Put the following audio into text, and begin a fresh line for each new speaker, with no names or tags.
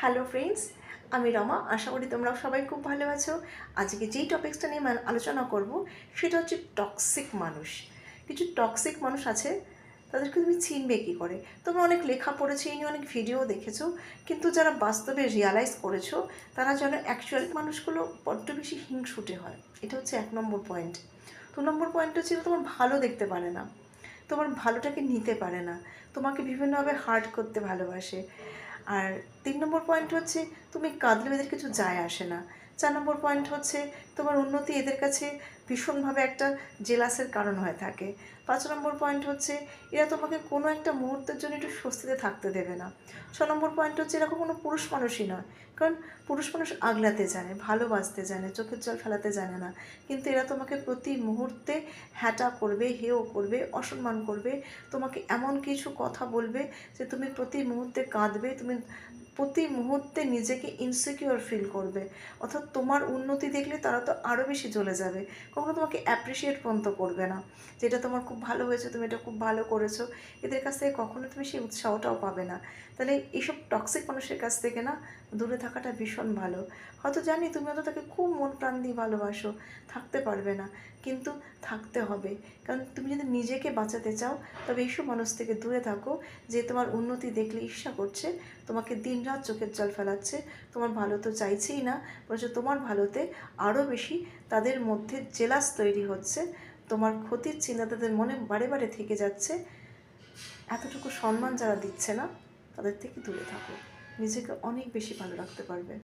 Hello friends আমি রমা। আশা করি তোমরা সবাই খুব ভালো আছো। আজকে যেই টপিক্সটা নিয়ে আলোচনা করব, সেটা হচ্ছে টক্সিক মানুষ। কিছু টক্সিক মানুষ আছে, তাদেরকে তুমি চিনবে কী করে? তোমরা অনেক লেখা পড়েছো, এই নিয়ে অনেক ভিডিও দেখেছ, কিন্তু যারা বাস্তবে রিয়ালাইজ করেছ, তারা যেন অ্যাকচুয়াল মানুষগুলো বড্ড বেশি হিংসুটে হয়। এটা হচ্ছে এক নম্বর পয়েন্ট দু নম্বর পয়েন্ট হচ্ছে তোমার ভালো দেখতে পারে না। তোমার ভালোটাকে নিতে পারে না। তোমাকে বিভিন্নভাবে হার্ট করতে ভালোবাসে। আর তিন নম্বর পয়েন্ট হচ্ছে, তুমি কাঁদলেও এদের কিছু যায় আসে না। চার নম্বর পয়েন্ট হচ্ছে, তোমার উন্নতি এদের কাছে ভীষণভাবে একটা জেলাসের কারণ হয়ে থাকে। পাঁচ নম্বর পয়েন্ট হচ্ছে, এরা তোমাকে কোনো একটা মুহূর্তের জন্য একটু স্বস্তিতে থাকতে দেবে না। ছ নম্বর পয়েন্ট হচ্ছে এরকম কোনো পুরুষ মানুষই নয়। কারণ পুরুষ মানুষ আগলাতে জানে, ভালোবাসতে জানে, চোখের জল ফেলাতে জানে না। কিন্তু এরা তোমাকে প্রতি মুহূর্তে হ্যাটা করবে হেও করবে, অসম্মান করবে, তোমাকে এমন কিছু কথা বলবে যে তুমি প্রতি মুহূর্তে কাঁদবে, তুমি প্রতি মুহূর্তে নিজেকে ইনসিকিওর ফিল করবে। অর্থাৎ তোমার উন্নতি দেখলে তারা তো আরও বেশি চলে যাবে। কখনো তোমাকে অ্যাপ্রিসিয়েট পর্যন্ত করবে না। যেটা তোমার খুব ভালো হয়েছে, তুমি এটা খুব ভালো করেছ। এদের কাছ থেকে কখনো তুমি সেই উৎসাহটাও পাবে না। তাহলে এইসব টক্সিক মানুষের কাছ থেকে না, দূরে থাকাটা ভীষণ ভালো। হয়তো জানি তুমি হয়তো তাকে খুব মন প্রাণ দিয়ে ভালোবাসো, থাকতে পারবে না। কিন্তু থাকতে হবে। কারণ তুমি যদি নিজেকে বাঁচাতে চাও, তবে এইসব মানুষ থেকে দূরে থাকো। যে তোমার উন্নতি দেখলে ঈর্ষা করছে, তোমাকে দিনরাত চোখের জল ফেলাচ্ছে। তোমার ভালো তো চাইছেই না, বরঞ্চ তোমার ভালোতে আরও বেশি তাদের মধ্যে জেলাস তৈরি হচ্ছে। তোমার ক্ষতির চিন্তা তাদের মনে বারে বারে থেকে যাচ্ছে। এতটুকু সম্মান যারা দিচ্ছে না, তাদের থেকে দূরে থাকো। নিজেকে অনেক বেশি ভালো রাখতে পারবে।